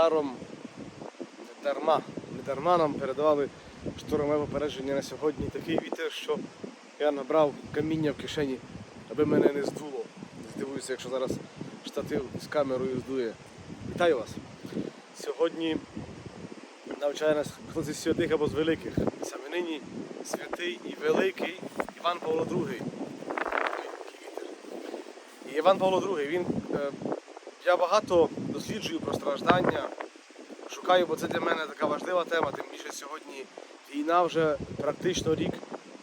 Дня. Недаром, не дарма, не дарма нам передавали штормове попередження на сьогодні. Такий вітер, що я набрав каміння в кишені, аби мене не здуло. Здивуюся, якщо зараз штатив з камерою здує. Вітаю вас! Сьогодні навчає нас хтось із святих або з великих. Саме нині святий і великий Іван Павло II. І Іван Павло II, він, е, я багато досліджую про страждання, шукаю, бо це для мене така важлива тема, тим більше сьогодні війна вже практично рік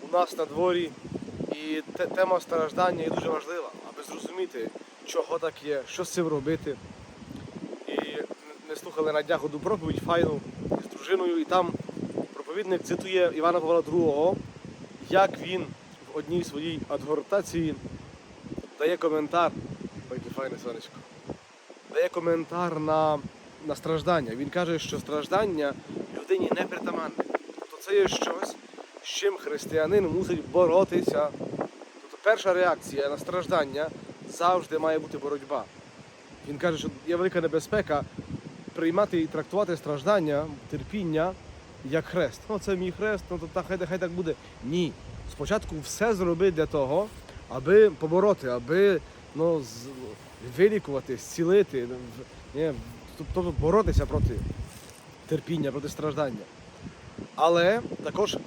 у нас на дворі. І те- тема страждання є дуже важлива, аби зрозуміти, чого так є, що з цим робити. І не слухали на днях одну проповідь файну з дружиною, і там проповідник цитує Івана Павла II, як він в одній своїй адгортації дає коментар. Ой, файне сонечко. Дає коментар на, на страждання. Він каже, що страждання людині не притаманне. Тобто це є щось, з чим християнин мусить боротися. Тобто перша реакція на страждання завжди має бути боротьба. Він каже, що є велика небезпека приймати і трактувати страждання, терпіння як хрест. Ну, це мій хрест, ну то хай, хай так буде. Ні. Спочатку все зроби для того, аби побороти, аби ну, вилікувати, зцілити, ні, тобто боротися проти терпіння, проти страждання. Але також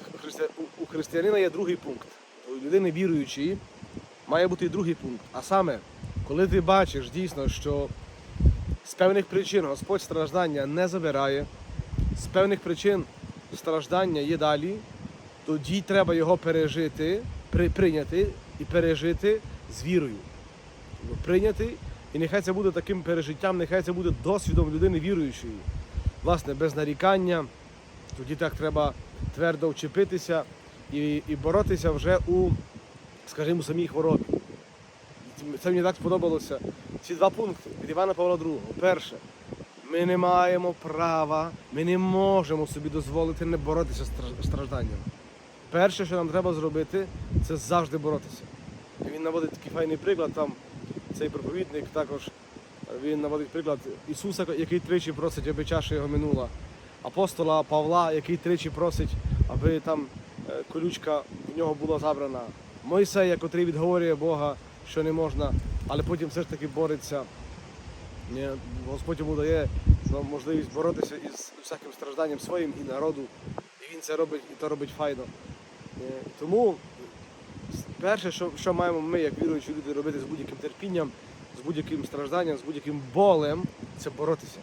у- християнина є другий пункт. У людини віруючої має бути і другий пункт. А саме, коли ти бачиш дійсно, що з певних причин Господь страждання не забирає, з певних причин страждання є далі, тоді треба його пережити, при, прийняти і пережити з вірою. Прийняти, і нехай це буде таким пережиттям, нехай це буде досвідом людини віруючої. Власне, без нарікання, тоді так треба твердо вчепитися і, і боротися вже у, скажімо, самій хворобі. Це мені так сподобалося. Ці два пункти від Івана Павла II. Перше, ми не маємо права, ми не можемо собі дозволити не боротися з страж- стражданням. Перше, що нам треба зробити, це завжди боротися. І він наводить такий файний приклад. Там цей проповідник також він наводить приклад Ісуса, який тричі просить, аби чаша його минула. Апостола Павла, який тричі просить, аби там е, колючка в нього була забрана. Мойсея, котрий відговорює Бога, що не можна, але потім все ж таки бореться. Господь йому дає ну, можливість боротися із всяким стражданням своїм і народу. І він це робить, і то робить файно. Тому перше, що, що маємо ми, як віруючі люди, робити з будь-яким терпінням, з будь-яким стражданням, з будь-яким болем, це боротися.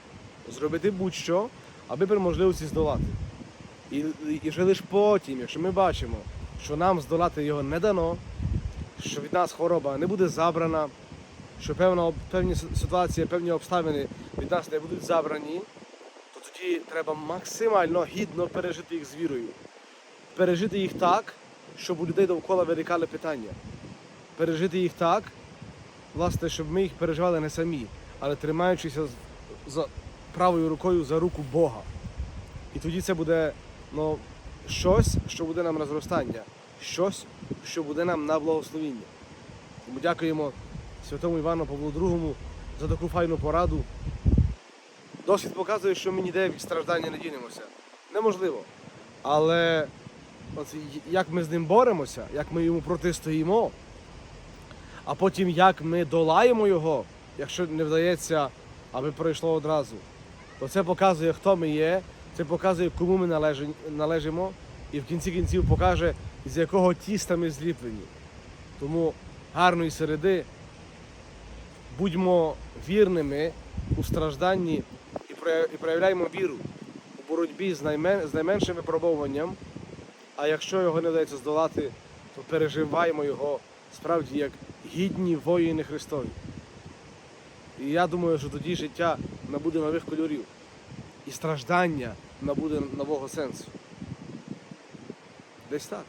Зробити будь-що, аби при можливості здолати. І, і, вже лише потім, якщо ми бачимо, що нам здолати його не дано, що від нас хвороба не буде забрана, що певна, певні ситуації, певні обставини від нас не будуть забрані, то тоді треба максимально гідно пережити їх з вірою. Пережити їх так, щоб у людей довкола виникали питання. Пережити їх так, власне, щоб ми їх переживали не самі, але тримаючися за правою рукою за руку Бога. І тоді це буде ну, щось, що буде нам на зростання, щось, що буде нам на благословіння. Тому дякуємо святому Івану Павлу II за таку файну пораду. Досвід показує, що ми ніде від страждання не дінемося. Неможливо. Але от як ми з ним боремося, як ми йому протистоїмо, а потім як ми долаємо його, якщо не вдається, аби пройшло одразу, то це показує, хто ми є, це показує, кому ми належимо, і в кінці кінців покаже, з якого тіста ми зліплені. Тому гарної середи будьмо вірними у стражданні і проявляємо віру у боротьбі з, найменшим випробовуванням. А якщо його не вдається здолати, то переживаємо його справді як гідні воїни Христові. І я думаю, що тоді життя набуде нових кольорів. І страждання набуде нового сенсу. Десь так.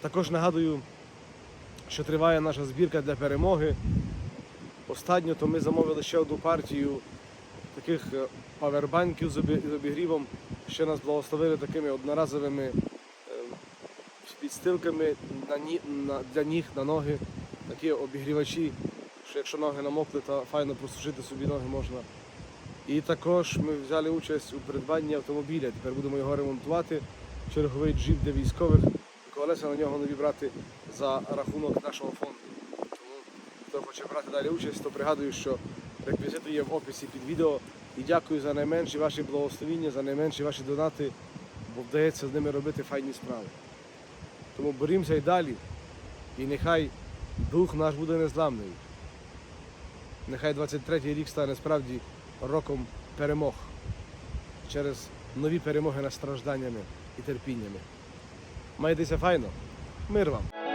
Також нагадую, що триває наша збірка для перемоги. Останньо то ми замовили ще одну партію таких е, павербанків з обігрівом. Ще нас благословили такими одноразовими е, підстилками для ніг, на ноги, такі обігрівачі, що якщо ноги намокли, то файно просушити собі ноги можна. І також ми взяли участь у придбанні автомобіля. Тепер будемо його ремонтувати. Черговий джип для військових. Колеса на нього нові брати за рахунок нашого фонду. Тому хто хоче брати далі участь, то пригадую, що реквізити є в описі під відео. І дякую за найменші ваші благословіння, за найменші ваші донати, бо вдається з ними робити файні справи. Тому борімося й далі. І нехай дух наш буде незламний. Нехай 23-й рік стане справді роком перемог через нові перемоги над стражданнями і терпіннями. Майтеся файно. Мир вам!